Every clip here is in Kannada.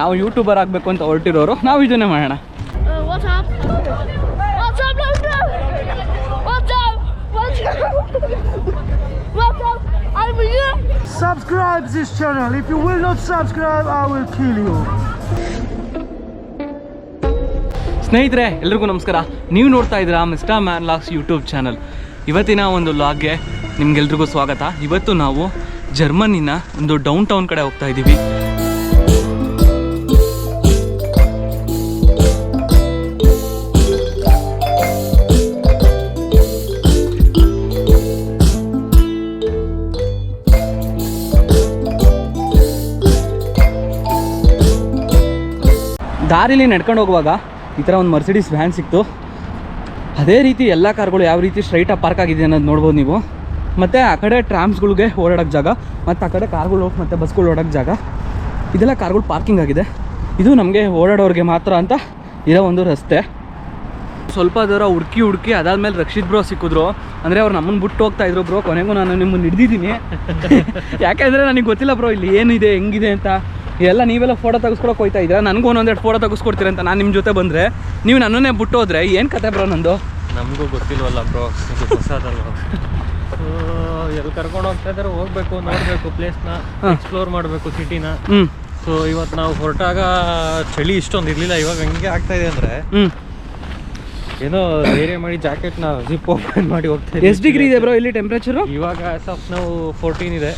ನಾವು ಯೂಟ್ಯೂಬರ್ ಆಗಬೇಕು ಅಂತ ಹೊರಟಿರೋರು ನಾವು ಇದನ್ನೇ ಮಾಡೋಣ? Subscribe this channel. If you will not subscribe, I will kill you. ಸ್ನೇಹಿತರೆ ಎಲ್ರಿಗೂ ನಮಸ್ಕಾರ. ನೀವು ನೋಡ್ತಾ ಇದ್ದೀರಾ mister man locks YouTube channel ಇವತ್ತಿನ ಒಂದು ಲಾಗ್ಗೆ ನಿಮ್ಗೆಲ್ರಿಗೂ ಸ್ವಾಗತ. ಇವತ್ತು ನಾವು ಜರ್ಮನಿನ ಒಂದು ಡೌನ್ ಟೌನ್ ಕಡೆ ಹೋಗ್ತಾ ಇದ್ದೀವಿ. ದಾರಿಲಿ ನಡ್ಕೊಂಡು ಹೋಗುವಾಗ ಈ ಥರ ಒಂದು ಮರ್ಸಿಡೀಸ್ ವ್ಯಾನ್ ಸಿಕ್ತು. ಅದೇ ರೀತಿ ಎಲ್ಲ ಕಾರ್ಗಳು ಯಾವ ರೀತಿ ಸ್ಟ್ರೈಟಾಗಿ ಪಾರ್ಕ್ ಆಗಿದೆ ಅನ್ನೋದು ನೋಡ್ಬೋದು ನೀವು. ಮತ್ತು ಆ ಕಡೆ ಟ್ರಾಮ್ಸ್ಗಳಿಗೆ ಓಡಾಡೋಕ್ಕೆ ಜಾಗ, ಮತ್ತು ಆ ಕಡೆ ಕಾರ್ಗಳು ಮತ್ತು ಬಸ್ಗಳು ಓಡೋಕ್ಕೆ ಜಾಗ. ಇದೆಲ್ಲ ಕಾರ್ಗಳು ಪಾರ್ಕಿಂಗ್ ಆಗಿದೆ. ಇದು ನಮಗೆ ಓಡಾಡೋರಿಗೆ ಮಾತ್ರ ಅಂತ ಇರೋ ಒಂದು ರಸ್ತೆ. ಸ್ವಲ್ಪ ದೂರ ಹುಡುಕಿ ಹುಡುಕಿ ಅದಾದ್ಮೇಲೆ ರಕ್ಷಿತ್ ಬ್ರೋ ಸಿಕ್ಕಿದ್ರು. ಅಂದರೆ ಅವ್ರು ನಮ್ಮನ್ನು ಬಿಟ್ಟು ಹೋಗ್ತಾ ಇದ್ರು ಬ್ರೋ ಕೊನೆಗೂ ನಾನು ನಿಮ್ಮನ್ನು ಹಿಡ್ದಿದ್ದೀನಿ. ಯಾಕೆಂದರೆ ನನಗೆ ಗೊತ್ತಿಲ್ಲ ಬ್ರೋ ಇಲ್ಲಿ ಏನಿದೆ, ಹೆಂಗಿದೆ ಅಂತ. ಎಲ್ಲ ನೀವೆಲ್ಲ ಫೋಟೋ ತೆಗೆಸ್ಕೊಳಕ್ಕೆ ಹೋಯ್ತಾ ಇದ್ದೀರಾ? ನನಗೂ ಒಂದೆರಡು ಫೋಟೋ ತೆಗೆಸ್ಕೊಡ್ತೀರ ಅಂತ ನಾನು ನಿಮ್ಮ ಜೊತೆ ಬಂದರೆ. ನೀವು ನನ್ನನ್ನೇ ಬಿಟ್ಟು ಹೋದ್ರೆ ಏನು ಕತೆ ಬ್ರೋ ನಂದು? ನಮಗೂ ಗೊತ್ತಿಲ್ವಲ್ಲ ಬ್ರೋ ಇದು ಹೊಸದಲ್ವ? ಎಲ್ಲಿ ಕರ್ಕೊಂಡು ಹೋಗ್ತಾ ಇದ್ದಾರೆ ಹೋಗ್ಬೇಕು ನೋಡಬೇಕು ಪ್ಲೇಸ್ನ. ಎಕ್ಸ್ಪ್ಲೋರ್ ಮಾಡಬೇಕು ಸಿಟಿನ ಸೊ ಇವತ್ತು ನಾವು ಹೊರಟಾಗ ಚಳಿ ಇಷ್ಟೊಂದು ಇರಲಿಲ್ಲ ಇವಾಗ ಹೆಂಗೆ ಆಗ್ತಾ ಇದೆ ಅಂದರೆ. ಏನೋ ಬೇರೆ ಮಾಡಿ ಜಾಕೆಟ್ನ ಜಿಪ್ ಓಪನ್ ಮಾಡಿ ಹೋಗ್ತಾ. ಎಷ್ಟು ಡಿಗ್ರಿ ಇದೆ ಬ್ರೋ ಇಲ್ಲಿ ಟೆಂಪ್ರೇಚರು ಇವಾಗ ಸಫ್ ಆಫ್ ನಾವು ಫೋರ್ಟೀನ್ ಇದೆ.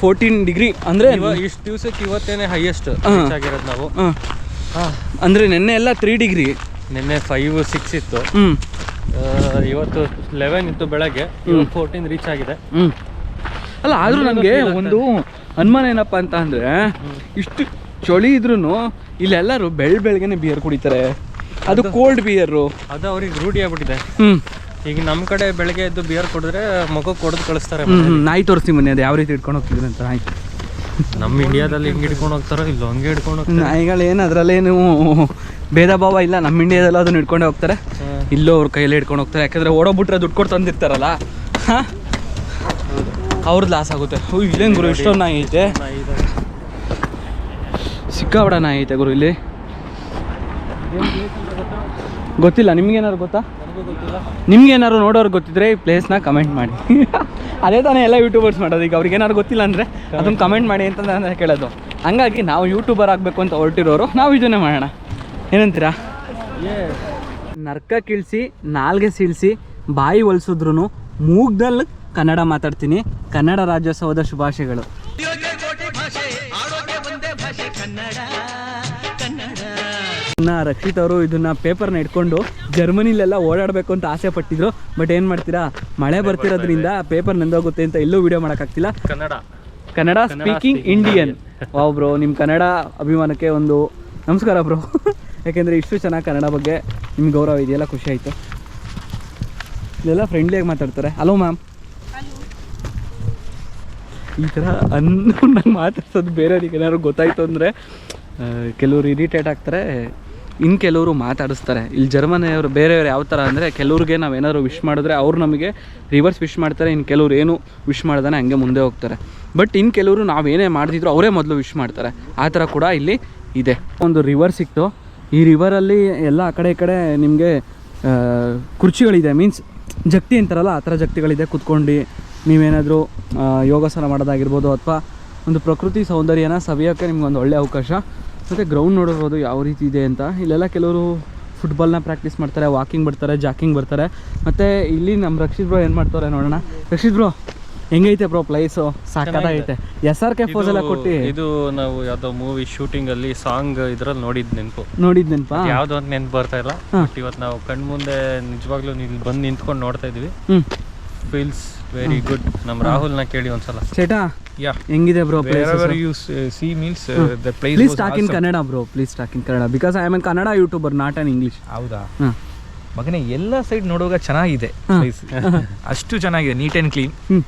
ಫೋರ್ಟೀನ್ ಡಿಗ್ರಿ ಅಂದ್ರೆ ಇಷ್ಟು ದಿವಸಕ್ಕೆ ಇವತ್ತೇನೆ ಹೈಯೆಸ್ಟ್. ಆಗಿರೋದು ನಾವು. ಅಂದ್ರೆ ಅಂದರೆ ನೆನ್ನೆ ಎಲ್ಲ ತ್ರೀ ಡಿಗ್ರಿ ನಿನ್ನೆ ಫೈವ್ ಸಿಕ್ಸ್ ಇತ್ತು. ಇವತ್ತು ಲೆವೆನ್ ಇತ್ತು ಬೆಳಗ್ಗೆ. ಫೋರ್ಟೀನ್ ರೀಚ್ ಆಗಿದೆ. ಅಲ್ಲ ಆದರೂ ನಮ್ಗೆ ನನಗೆ ಒಂದು ಅನುಮಾನ ಏನಪ್ಪ ಅಂತ ಅಂದ್ರೆ ಇಷ್ಟು ಚಳಿ ಇದ್ರೂ ಇಲ್ಲೆಲ್ಲರೂ ಬೆಳ್ ಬೆಳಗ್ಗೆನೆ ಬಿಯರ್ ಕುಡಿತಾರೆ. ಅದು ಕೋಲ್ಡ್ ಬಿಯರು ಅದು ಅವ್ರಿಗೆ ರೂಢಿ ಆಗ್ಬಿಟ್ಟಿದೆ. ಹ್ಞೂ ಈಗ ನಮ್ಮ ಕಡೆ ಬೆಳಗ್ಗೆ ಎದ್ದು ಬಿಯರ್ ಕೊಡಿದ್ರೆ ಮಗು ಕೊಡ್ದು ಕಳಿಸ್ತಾರೆ ನಾಯಿ ತೋರಿಸ್ತೀನಿ ಮನೆ ಅದು ಯಾವ ರೀತಿ ಇಟ್ಕೊಂಡು ಹೋಗ್ತಿದ್ರು ಅಂತ ನಾಯಿ. ನಮ್ಮ ಇಂಡಿಯಾದಲ್ಲಿ ಹಿಂಗೆ ಹಿಡ್ಕೊಂಡು ಹೋಗ್ತಾರೋ ಇಲ್ಲ ಹಂಗೆ ಹಿಡ್ಕೊಂಡು ಹೋಗ್ತಾರೆ. ಏನು ಅದರಲ್ಲೇನು ಭೇದ ಭಾವ ಇಲ್ಲ ನಮ್ಮ ಇಂಡಿಯಾದಲ್ಲಿ ಅದನ್ನ ಹಿಡ್ಕೊಂಡೆ ಹೋಗ್ತಾರೆ. ಇಲ್ಲೋ ಅವ್ರ ಕೈಯಲ್ಲಿ ಹಿಡ್ಕೊಂಡು ಹೋಗ್ತಾರೆ ಯಾಕಂದರೆ ಓಡೋಗ್ಬಿಟ್ರೆ ದುಡ್ಡು ಕೊಟ್ಟು ತಂದಿರ್ತಾರಲ್ಲ. ಹಾಂ? ಅವ್ರದ್ದು ಲಾಸ್ ಆಗುತ್ತೆ. ಓ ಇಲ್ಲೇನು ಗುರು ಇಷ್ಟೊಂದು ನಾಯಿ ಐತೆ. ಸಿಕ್ಕಾಬಡ ನಾಯಿ ಐತೆ ಗುರು ಇಲ್ಲಿ. ಗೊತ್ತಿಲ್ಲ ನಿಮ್ಗೇನಾದ್ರು ಗೊತ್ತಾ? ನಿಮ್ಗೆ ಏನಾದ್ರು ನೋಡೋರು ಗೊತ್ತಿದ್ರೆ ಈ ಪ್ಲೇಸ್ನ ಕಮೆಂಟ್ ಮಾಡಿ. ಅದೇ ತಾನೇ ಎಲ್ಲ ಯೂಟ್ಯೂಬರ್ಸ್ ಮಾಡೋದು. ಈಗ ಅವ್ರಿಗೆ ಏನಾದ್ರು ಗೊತ್ತಿಲ್ಲ ಅಂದರೆ ಅದನ್ನು ಕಮೆಂಟ್ ಮಾಡಿ ಅಂತ ನಾನು ಕೇಳೋದು. ಹಂಗಾಗಿ ನಾವು ಯೂಟ್ಯೂಬರ್ ಆಗಬೇಕು ಅಂತ ಹೊರಟಿರೋರು ನಾವು ಇದನ್ನೇ ಮಾಡೋಣ. ಏನಂತೀರಾ? ನರ್ಕ ಕೀಳ್ಸಿ ನಾಲ್ಗೆ ಸೀಳಿಸಿ ಬಾಯಿ ಹೊಲ್ಸಿದ್ರು ಮೂಗ್ದಲ್ಲಿ ಕನ್ನಡ ಮಾತಾಡ್ತೀನಿ. ಕನ್ನಡ ರಾಜ್ಯೋತ್ಸವದ ಶುಭಾಶಯಗಳು. ಇನ್ನ ರಕ್ಷಿತ್ ಅವರು ಇದನ್ನ ಪೇಪರ್ನ ಇಟ್ಕೊಂಡು ಜರ್ಮನಿಲೆಲ್ಲ ಓಡಾಡಬೇಕು ಅಂತ ಆಸೆ ಪಟ್ಟಿದ್ರು. ಬಟ್ ಏನು ಮಾಡ್ತೀರಾ? ಮಳೆ ಬರ್ತಿರೋದ್ರಿಂದ ಪೇಪರ್ ನಂದೋಗುತ್ತೆ ಅಂತ ಎಲ್ಲೂ video ಮಾಡೋಕ್ಕಾಗ್ತಿಲ್ಲ. Kannada. Kannada speaking Indian wow bro ನಿಮ್ಮ ಕನ್ನಡ ಅಭಿಮಾನಕ್ಕೆ ಒಂದು ನಮಸ್ಕಾರ ಬ್ರೋ ಯಾಕೆಂದರೆ ಇಷ್ಟು ಚೆನ್ನಾಗಿ ಕನ್ನಡ ಬಗ್ಗೆ ನಿಮ್ಮ ಗೌರವ ಇದೆಯಲ್ಲ ಖುಷಿ ಆಯಿತು. ಇಲ್ಲೆಲ್ಲ ಫ್ರೆಂಡ್ಲಿಯಾಗಿ ಮಾತಾಡ್ತಾರೆ. ಹಲೋ ಮ್ಯಾಮ್ ಈ ಥರ ಅನ್ನ ನಂಗೆ ಮಾತಾಡ್ಸೋದು ಬೇರೆಯವ್ರಿಗೆ ಏನಾದ್ರು ಗೊತ್ತಾಯ್ತು ಅಂದರೆ ಕೆಲವರು ಇರಿಟೇಟ್ ಆಗ್ತಾರೆ. ಇನ್ನು ಕೆಲವರು ಮಾತಾಡಿಸ್ತಾರೆ. ಇಲ್ಲಿ ಜರ್ಮನಿಯವರು ಬೇರೆಯವರು ಯಾವ ಥರ ಅಂದರೆ ಕೆಲವ್ರಿಗೆ ನಾವು ಏನಾದ್ರು ವಿಶ್ ಮಾಡಿದ್ರೆ ಅವ್ರು ನಮಗೆ ರಿವರ್ಸ್ ವಿಶ್ ಮಾಡ್ತಾರೆ ಇನ್ನು ಕೆಲವ್ರು ಏನು ವಿಶ್ ಮಾಡ್ದಾನೆ ಹಂಗೆ ಮುಂದೆ ಹೋಗ್ತಾರೆ. ಬಟ್ ಇನ್ನು ಕೆಲವರು ನಾವೇನೇ ಮಾಡ್ತಿದ್ರು ಅವರೇ ಮೊದಲು ವಿಶ್ ಮಾಡ್ತಾರೆ. ಆ ಥರ ಕೂಡ ಇಲ್ಲಿ ಇದೆ. ಒಂದು ರಿವರ್ ಸಿಕ್ತು. ಈ ರಿವರಲ್ಲಿ ಎಲ್ಲ ಆ ಕಡೆ ಈ ಕಡೆ ನಿಮಗೆ ಕುರ್ಚಿಗಳಿದೆ. ಮೀನ್ಸ್ ಜಕ್ತಿ ಅಂತಾರಲ್ಲ, ಆ ಥರ ಜಗ್ತಿಗಳಿದೆ ಕುತ್ಕೊಂಡು ನೀವೇನಾದರೂ ಯೋಗಾಸನ ಮಾಡೋದಾಗಿರ್ಬೋದು ಅಥವಾ ಒಂದು ಪ್ರಕೃತಿ ಸೌಂದರ್ಯನ ಸವಿಯೋಕ್ಕೆ ನಿಮ್ಗೊಂದು ಒಳ್ಳೆಯ ಅವಕಾಶ. ಮತ್ತು ಗ್ರೌಂಡ್ ನೋಡಿರ್ಬೋದು ಯಾವ ರೀತಿ ಇದೆ ಅಂತ. ಇಲ್ಲೆಲ್ಲ ಕೆಲವರು ಫುಟ್ಬಾಲ್ನ ಪ್ರಾಕ್ಟೀಸ್ ಮಾಡ್ತಾರೆ ವಾಕಿಂಗ್ ಬರ್ತಾರೆ ಜಾಕಿಂಗ್ ಬರ್ತಾರೆ. ಮತ್ತು ಇಲ್ಲಿ ನಮ್ಮ ರಕ್ಷಿತ್ ಬ್ರೋ ಏನು ಮಾಡ್ತಾರೆ ನೋಡೋಣ. ರಕ್ಷಿತ್ ಬ್ರೋ ಹೆಂಗೈತೆ ಬ್ರೋ ಪ್ಲೇಸು ಸಾಕಾಗೈತೆ ಎಸ್ ಆರ್ ಕೆ ಫೋಸ್ ಎಲ್ಲ ಕೊಟ್ಟು. ಇದು ನಾವು ಯಾವ್ದೋ ಮೂವಿ ಶೂಟಿಂಗ್ ಅಲ್ಲಿ ಸಾಂಗ್ ಇದ್ರಲ್ಲಿ ನೋಡಿದ್ ನೆನಪು. ನೋಡಿದ್ ನೆನಪಾ? ಯಾವ್ದು ಅಂತ ನೆನ್ಪು ಬರ್ತಾ ಇಲ್ಲ. ಬಟ್ ಇವತ್ತು ನಾವು ಕಣ್ಮುಂದೆ ನಿಜವಾಗ್ಲೂ ಇಲ್ಲಿ ಬಂದು ನಿಂತ್ಕೊಂಡು ನೋಡ್ತಾ ಇದೀವಿ. ಫೀಲ್ಸ್ ವೆರಿ ಗುಡ್ ನಮ್ಮ ರಾಹುಲ್ನ ಕೇಳಿ ಒಂದ್ಸಲ. ಚೇಟಾ? ಯಾ. ಹೆಂಗಿದೆ bro Wherever you s- uh, see means uh, the place please was talk in awesome. Kannada bro please talk in Kannada because I am an Kannada YouTuber not an English ಹೌದಾ? ಹಾಂ ಮಗನೇ ಎಲ್ಲ ಸೈಡ್ ನೋಡುವಾಗ ಚೆನ್ನಾಗಿದೆ ಪ್ಲೇಸ್ place. ಅಷ್ಟು ಚೆನ್ನಾಗಿದೆ ನೀಟ್ ಆ್ಯಂಡ್ ಕ್ಲೀನ್ ಹ್ಞೂ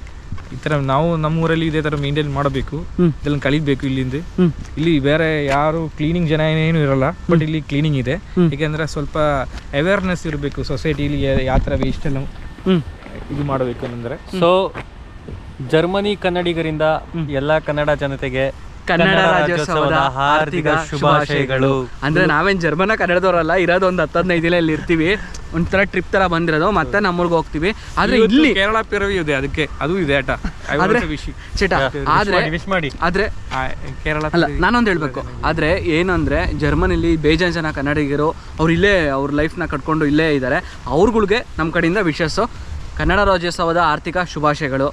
ಈ ಥರ ನಾವು ನಮ್ಮೂರಲ್ಲಿ ಇದೇ ಥರ ಮೇಂಟೈನ್ ಮಾಡಬೇಕು. ಹ್ಮ್. ಇದೆಲ್ಲ ಕಲಿಬೇಕು ಇಲ್ಲಿಂದ. ಹ್ಞೂ ಇಲ್ಲಿ ಬೇರೆ ಯಾರು ಕ್ಲೀನಿಂಗ್ ಜನ ಏನೇನು ಇರಲ್ಲ ಬಟ್ ಇಲ್ಲಿ ಕ್ಲೀನಿಂಗ್ ಇದೆ. ಹ್ಮ್. ಏಕೆಂದ್ರೆ ಸ್ವಲ್ಪ ಅವೇರ್ನೆಸ್ ಇರಬೇಕು. ಸೊಸೈಟಿಲಿ ಯಾವ ಥರ ವೇಸ್ಟ್ ಎಲ್ಲ ಹ್ಞೂ ಇದು ಮಾಡಬೇಕು ಅಂದ್ರೆ ಸೊ ಜರ್ಮನಿ ಕನ್ನಡಿಗರಿಂದ ಎಲ್ಲ ಕನ್ನಡ ಜನತೆಗೆ ಕನ್ನಡ ರಾಜ್ಯೋತ್ಸವದ ಹಾರ್ದಿಕ ಶುಭಾಶಯಗಳು. ಅಂದ್ರೆ ನಾವೇನ್ ಜರ್ಮನ ಕನ್ನಡದವರಲ್ಲ ಇರೋದು ಒಂದ್ ಹತ್ತದೈದು ದಿನ ಇಲ್ಲಿ ಇರ್ತೀವಿ. ಒಂಥರ ಟ್ರಿಪ್ ತರ ಬಂದಿರೋದು ಮತ್ತೆ ನಮ್ಮೂರ್ಗೆ ಹೋಗ್ತೀವಿ. ಆದ್ರೆ ಇಲ್ಲಿ ಕೇರಳ ಪಿರವಿ ಇದೆ ಅದಕ್ಕೆ ಅದು ಇದೆ ಆಟ. ಆದ್ರೆ ಚೇಟ ಆದ್ರೆ ವಿಶ್ ಮಾಡಿ. ಆದ್ರೆ ಕೇರಳ ಅಲ್ಲ ನಾನೊಂದು ಹೇಳ್ಬೇಕು. ಆದ್ರೆ ಏನಂದ್ರೆ ಜರ್ಮನಿಲಿ ಬೇಜಾನ್ ಜನ ಕನ್ನಡಿಗರು ಅವ್ರು ಇಲ್ಲೇ ಅವ್ರ ನ ಕಟ್ಕೊಂಡು ಇಲ್ಲೇ ಇದ್ದಾರೆ ಅವ್ರಗಳಿಗೆ ನಮ್ಮ ಕಡೆಯಿಂದ ವಿಶಸ್ಸು ಕನ್ನಡ ರಾಜ್ಯೋತ್ಸವದ ಆರ್ಥಿಕ ಶುಭಾಶಯಗಳು.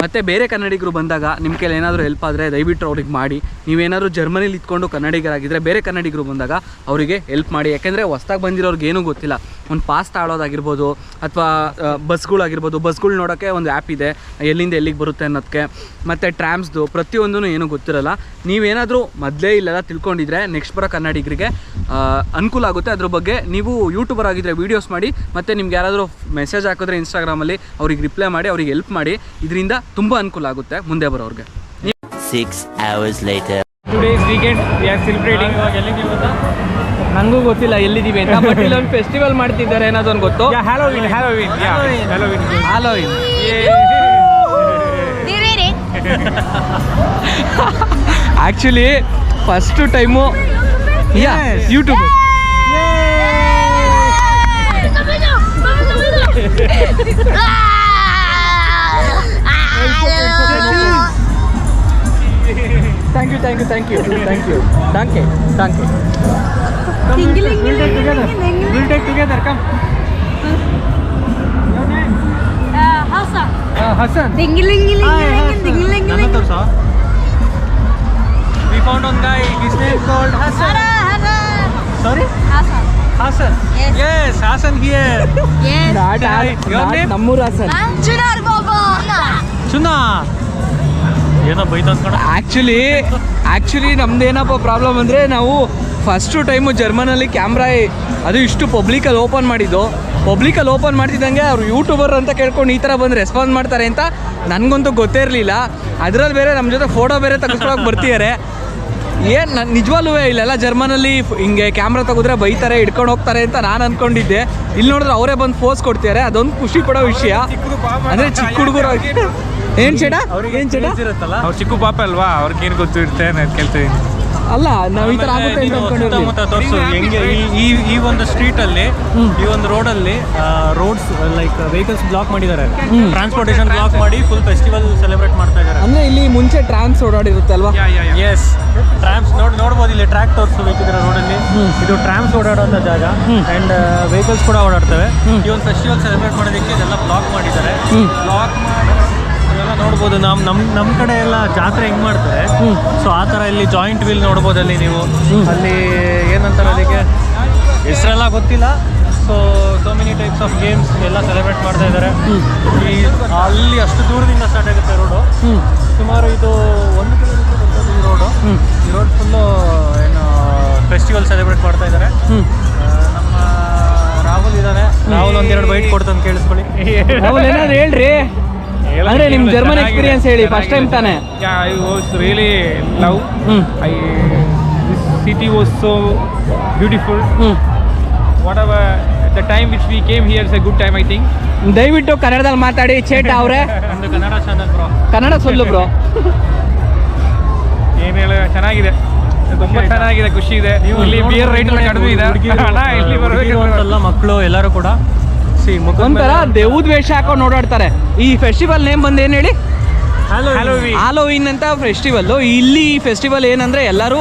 ಮತ್ತು ಬೇರೆ ಕನ್ನಡಿಗರು ಬಂದಾಗ ನಿಮ್ಮ ಕೈಲಿ ಏನಾದರೂ ಹೆಲ್ಪ್ ಆದರೆ ದಯವಿಟ್ಟು ಅವ್ರಿಗೆ ಮಾಡಿ. ನೀವೇನಾದರೂ ಜರ್ಮನಿಲಿ ಇದ್ಕೊಂಡು ಕನ್ನಡಿಗರಾಗಿದ್ದರೆ ಬೇರೆ ಕನ್ನಡಿಗರು ಬಂದಾಗ ಅವರಿಗೆ ಹೆಲ್ಪ್ ಮಾಡಿ. ಯಾಕೆಂದರೆ ಹೊಸ್ದಾಗಿ ಬಂದಿರೋರ್ಗೆ ಏನೂ ಗೊತ್ತಿಲ್ಲ. ಒಂದು ಪಾಸ್ ತಾಳೋದಾಗಿರ್ಬೋದು ಅಥವಾ ಬಸ್ಗಳಾಗಿರ್ಬೋದು ಬಸ್ಗಳು ನೋಡೋಕ್ಕೆ ಒಂದು ಆ್ಯಪ್ ಇದೆ. ಎಲ್ಲಿಂದ ಎಲ್ಲಿಗೆ ಬರುತ್ತೆ ಅನ್ನೋದಕ್ಕೆ ಮತ್ತು ಟ್ರಾಮ್ಸ್ದು ಪ್ರತಿಯೊಂದೂ ಏನೂ ಗೊತ್ತಿರಲ್ಲ. ನೀವೇನಾದರೂ ಮೊದಲೇ ಇಲ್ಲೆಲ್ಲ ತಿಳ್ಕೊಂಡಿದ್ರೆ ನೆಕ್ಸ್ಟ್ ಬರೋ ಕನ್ನಡಿಗರಿಗೆ ಅನುಕೂಲ ಆಗುತ್ತೆ. ಅದ್ರ ಬಗ್ಗೆ ನೀವು ಯೂಟ್ಯೂಬರ್ ಆಗಿದ್ದರೆ ವೀಡಿಯೋಸ್ ಮಾಡಿ, ಮತ್ತು ನಿಮ್ಗೆ ಯಾರಾದರೂ ಮೆಸೇಜ್ ಹಾಕಿದ್ರೆ ಇನ್ಸ್ಟಾಗ್ರಾಮಲ್ಲಿ ಅವ್ರಿಗೆ ರಿಪ್ಲೈ ಮಾಡಿ, ಅವ್ರಿಗೆ ಹೆಲ್ಪ್ ಮಾಡಿ. ಇದರಿಂದ ತುಂಬ ಅನುಕೂಲ ಆಗುತ್ತೆ ಮುಂದೆ ಬರೋರ್ಗೆ. Six hours later. Today's weekend we are celebrating ನನಗೂ ಗೊತ್ತಿಲ್ಲ ಎಲ್ಲಿದ್ದೀವಿ ಅಂತ ಬಟ್ ಇಲ್ಲೊಂದು ಫೆಸ್ಟಿವಲ್ ಮಾಡ್ತಿದ್ದಾರೆ ಏನಾದ್ರು ಒಂದು ಗೊತ್ತು Halloween Halloween Halloween Halloween actually first time yeah YouTube Donkey. We'll take, together. We'll take together. Come. Your name? Uh, Hassan. Uh, Hassan. Found one guy. His name called Hassan. Sorry. Hassan. Hassan. Yes. Yes, Hassan here. yes. Your name? Namur Hassan. Chunar Baba. ಏನೋ ಬೈತ ಅನ್ಕೊಂಡ ಆ್ಯಕ್ಚುಲಿ ಆ್ಯಕ್ಚುಲಿ ನಮ್ದೇನಪ್ಪ ಪ್ರಾಬ್ಲಮ್ ಅಂದರೆ ನಾವು ಫಸ್ಟು ಟೈಮು ಜರ್ಮನಲ್ಲಿ ಕ್ಯಾಮ್ರಾ ಅದು ಇಷ್ಟು ಪಬ್ಲಿಕಲ್ಲಿ ಓಪನ್ ಮಾಡಿದ್ದು. ಪಬ್ಲಿಕಲ್ಲಿ ಓಪನ್ ಮಾಡ್ತಿದ್ದಂಗೆ ಅವ್ರು ಯೂಟ್ಯೂಬರ್ ಅಂತ ಕೇಳ್ಕೊಂಡು ಈ ಥರ ಬಂದು ರೆಸ್ಪಾನ್ಸ್ ಮಾಡ್ತಾರೆ ಅಂತ ನನಗಂತೂ ಗೊತ್ತೇ ಇರಲಿಲ್ಲ. ಅದರಲ್ಲಿ ಬೇರೆ ನಮ್ಮ ಜೊತೆ ಫೋಟೋ ಬೇರೆ ತೆಗೆಸ್ಕೊಳಕ್ಕೆ ಬರ್ತಿದ್ದಾರೆ ಏನು ನಾನು ನಿಜವಾಗ್ಲೂ ಇಲ್ಲೆಲ್ಲ ಜರ್ಮನಲ್ಲಿ ಹಿಂಗೆ ಕ್ಯಾಮ್ರಾ ತೆಗೆದ್ರೆ ಬೈತಾರೆ ಇಟ್ಕೊಂಡು ಹೋಗ್ತಾರೆ ಅಂತ ನಾನು ಅಂದ್ಕೊಂಡಿದ್ದೆ ಇಲ್ಲಿ ನೋಡಿದ್ರೆ ಅವರೇ ಬಂದು ಫೋಸ್ ಕೊಡ್ತಿದ್ದಾರೆ ಅದೊಂದು ಖುಷಿ ಕೊಡೋ ವಿಷಯ. ಅಂದರೆ ಚಿಕ್ಕ ಹುಡುಗರು ಏನು ಚೇಟ ಏನ್ ಚಡ? ಇರುತ್ತಲ್ಲ ಅವ್ರು ಚಿಕ್ಕ ಪಾಪ ಅಲ್ವಾ? ಅವ್ರಿಗೆ ಏನು ಗೊತ್ತು ಇರುತ್ತೆ ಅಂತ ಕೇಳ್ತೀನಿ ಅಲ್ಲ ನಾವು ಈ ತರ ಆಗುತ್ತೆ ಅಂತ ಅನ್ಕೊಂಡಿದ್ದೀವಿ ಮತ್ತೆ ತೋರಿಸು ಹೆಂಗೆ ಈ- ಈ ಈ ಒಂದು ಸ್ಟ್ರೀಟ್ ಅಲ್ಲಿ ಈ ಒಂದು ರೋಡ್ ಅಲ್ಲಿ ರೋಡ್ಸ್ ಲೈಕ್ ವೆಹಿಕಲ್ಸ್ ಬ್ಲಾಕ್ ಮಾಡಿದ್ದಾರೆ. ಟ್ರಾನ್ಸ್ಪೋರ್ಟೇಷನ್ ಬ್ಲಾಕ್ ಮಾಡಿ ಫುಲ್ ಫೆಸ್ಟಿವಲ್ ಸೆಲೆಬ್ರೇಟ್ ಮಾಡ್ತಾ ಇದ್ದಾರೆ. ಅಂದ್ರೆ ಇಲ್ಲಿ ಮುಂಚೆ ಟ್ರಾನ್ಸ್ ಓಡಾಡಿರುತ್ತೆ ಅಲ್ವಾ? ಎಸ್ ಟ್ರಾಮ್ಸ್ ನೋಡ್ ನೋಡ್ಬೋದು ಇಲ್ಲಿ ಟ್ರ್ಯಾಕ್ ತೋರಿಸು ಬೇಕಿದ್ರೆ ಅಲ್ಲಿ ಇದು ಟ್ರಾಮ್ಸ್ ಓಡಾಡುವಂಥ ಜಾಗ. ಅಂಡ್ ವೆಹಿಕಲ್ಸ್ ಕೂಡ ಓಡಾಡ್ತವೆ. ಈ ಒಂದು ಫೆಸ್ಟಿವಲ್ ಸೆಲೆಬ್ರೇಟ್ ಮಾಡೋದಕ್ಕೆ ಇದೆಲ್ಲ ಬ್ಲಾಕ್ ಮಾಡಿದ್ದಾರೆ. ಬ್ಲಾಕ್ ಮಾಡಿ ಇವೆಲ್ಲ ನೋಡ್ಬೋದು ನಮ್ಮ ನಮ್ಮ ನಮ್ಮ ಕಡೆ ಎಲ್ಲ ಜಾತ್ರೆ ಹೆಂಗ್ ಮಾಡ್ತಾರೆ? ಸೊ ಆ ಥರ ಇಲ್ಲಿ ಜಾಯಿಂಟ್ ವೀಲ್ ನೋಡ್ಬೋದು ಅಲ್ಲಿ ನೀವು. ಅಲ್ಲಿ ಏನಂತಾರೆ ಅದಕ್ಕೆ ಹೆಸರೆಲ್ಲ ಗೊತ್ತಿಲ್ಲ. So so many types of games ಎಲ್ಲ ಸೆಲೆಬ್ರೇಟ್ ಮಾಡ್ತಾ ಇದ್ದಾರೆ. ಈ ಅಲ್ಲಿ ಅಷ್ಟು ದೂರದಿಂದ ಸ್ಟಾರ್ಟ್ ಆಗುತ್ತೆ ರೋಡು ಸುಮಾರು ಇದು ಒಂದು ಕಿಲೋಮೀಟರ್ ಬರ್ತದೆ ಈ ರೋಡು ಈ ರೋಡ್ ಫುಲ್ಲು ಏನು ಫೆಸ್ಟಿವಲ್ ಸೆಲೆಬ್ರೇಟ್ ಮಾಡ್ತಾ ಇದ್ದಾರೆ. ನಮ್ಮ ರಾಹುಲ್ ಇದ್ದಾನೆ ರಾಹುಲ್ ಒಂದೆರಡು ಬೈಟ್ ಕೊಡ್ತಾನೆ ಕೇಳಿಸ್ಕೊಳ್ಳಿ. ಹೇಳ್ರಿ. ಅಂದ್ರೆ ನಿಮ್ ಜರ್ಮನ್ ಎಕ್ಸ್ಪೀರಿಯನ್ಸ್ ಹೇಳಿ ಫಸ್ಟ್ ಟೈಮ್ ತಾನೆ? I was really love hmm. I this city was so beautiful hmm. Whatever the time which we came here is a good time I think ದಯವಿಟ್ಟು ಕನ್ನಡದಲ್ಲಿ ಮಾತಾಡಿ ಚೇಟ ಅವ್ರೆ. ಒಂದು ಕನ್ನಡ ಚಾನಲ್ ಬ್ರೋ ಕನ್ನಡ ಸೊಲ್ಲು ಬ್ರೋ ಏನು ಹೇಳ ಚೆನ್ನಾಗಿದೆ. ತುಂಬಾ ಚೆನ್ನಾಗಿದೆ ಖುಷಿ ಇದೆ. ಇಲ್ಲಿ ಬಿಯರ್ ರೈಟ್ ಎಲ್ಲ ಕಡಿಮೆ ಇದೆ. ಇಲ್ಲಿ ಬರಬೇಕು ಮಕ್ಕಳು ಎಲ್ಲರೂ ಕೂಡ. ಸಿ ಮುಖ ಒಂಥರ ದೇವದ ವೇಷ ಹಾಕೊಂಡು ಓಡಾಡ್ತಾರೆ ಈ ಫೆಸ್ಟಿವಲ್ ನೇಮ್ ಬಂದು ಏನು ಹೇಳಿ. ಹಾಲೋವಿನ್ ಅಂತ ಫೆಸ್ಟಿವಲ್ ಇಲ್ಲಿ ಈ ಫೆಸ್ಟಿವಲ್ ಏನಂದ್ರೆ ಎಲ್ಲರೂ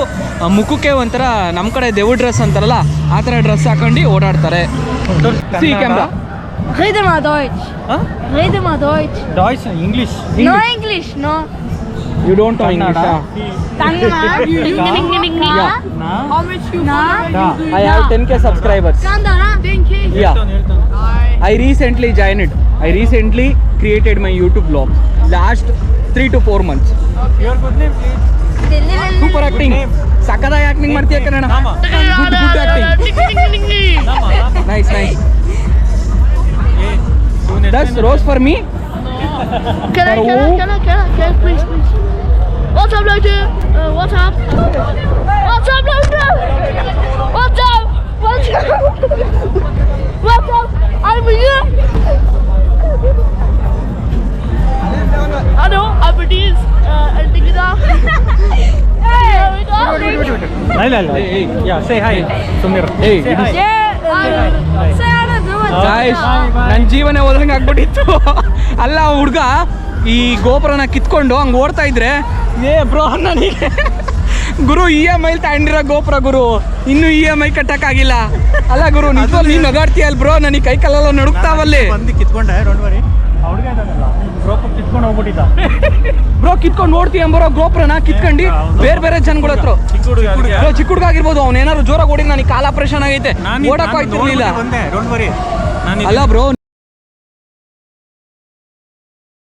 ಮುಖಕ್ಕೆ ಒಂಥರ ನಮ್ಮ ಕಡೆ ದೇವ್ ಡ್ರೆಸ್ ಅಂತಾರಲ್ಲ ಆ ಥರ ಡ್ರೆಸ್ ಹಾಕೊಂಡು ಓಡಾಡ್ತಾರೆ. C camera Rede mal Deutsch. Rede mal Deutsch. ಡಾಯ್ಸ್ English No English, no. You don't English. How much you Na? I subscribers yeah I recently joined it. I recently created my YouTube blog. Last three to four months. Super acting. ಸಕ್ಕದಾಗಿ ಆಕ್ಟಿಂಗ್ ಮಾಡ್ತೀಯ Kannada good good acting. Nice nice that's rose for me Can I, can I, can I, can I, can I, please, please. What's up, Leute? Uh, what's up? What's up, Leute? What's up? What's up? What's? I'm here. Hallo, aber die ist äh, ein Ding da. ಇಲ್ಲ ಇಲ್ಲ ಯಾ ಸೇ ಹಾಯ್ ಸುಮ್ಮನೆ ಏಯ್ ಗಾಯ್ಸ್ ನನ್ನ ಜೀವನ ಹೋದಂಗೆ ಆಗ್ಬಿಟ್ಟಿತ್ತು. ಅಲ್ಲ ಹುಡುಗ ಈ ಗೋಪುರನ ಕಿತ್ಕೊಂಡು ಹಂಗೆ ಓಡ್ತಾ ಇದ್ರೆ ಏ ಬ್ರೋ ನನಗೆ ಗುರು ಇ ಎಂ ಐ ತಗೊಂಡಿರೋ ಗೋಪುರ ಗುರು ಇನ್ನು ಇ ಎಂ ಐ ಕಟ್ಟಕ್ಕಾಗಿಲ್ಲ. ಅಲ್ಲ ಗುರು ನಿಜವಾಗ್ಲೂ ನೀನು ನಗಾಡ್ತೀಯಲ್ ಬ್ರೋ? ನನಗೆ ಕೈ ಕಾಲೆಲ್ಲ ನಡುಕ್ತಾವಲ್ಲಿ ಬಂದು ಕಿತ್ಕೊಂಡೆ ಡೋಂಟ್ ವರಿ ಕಿತ್ಕೊಂಡು ಹೋಗ್ಬಿಟ್ಟಿದ್ದ. ಬ್ರೋ ಕಿತ್ಕೊಂಡು ನೋಡ್ತೀಯ ಬ್ರೋ ಗೋಪುರನ? ಕಿತ್ಕೊಂಡು ಬೇರೆ ಬೇರೆ ಜನಗಳ ಹತ್ರ. ಚಿಕ್ಕ ಹುಡುಗ ಬ್ರೋ ಚಿಕ್ಕ ಹುಡುಗ ಆಗಿರ್ಬೋದು ಅವ್ನು ಏನಾದ್ರು ಜೋರಾಗಿ ಓಡಿ ನನಗೆ ಕಾಲ ಆಪರೇಷನ್ ಆಗೈತೆ. ಓಡಕ್ ನಾನು ಅಲ್ಲ ಬ್ರೋ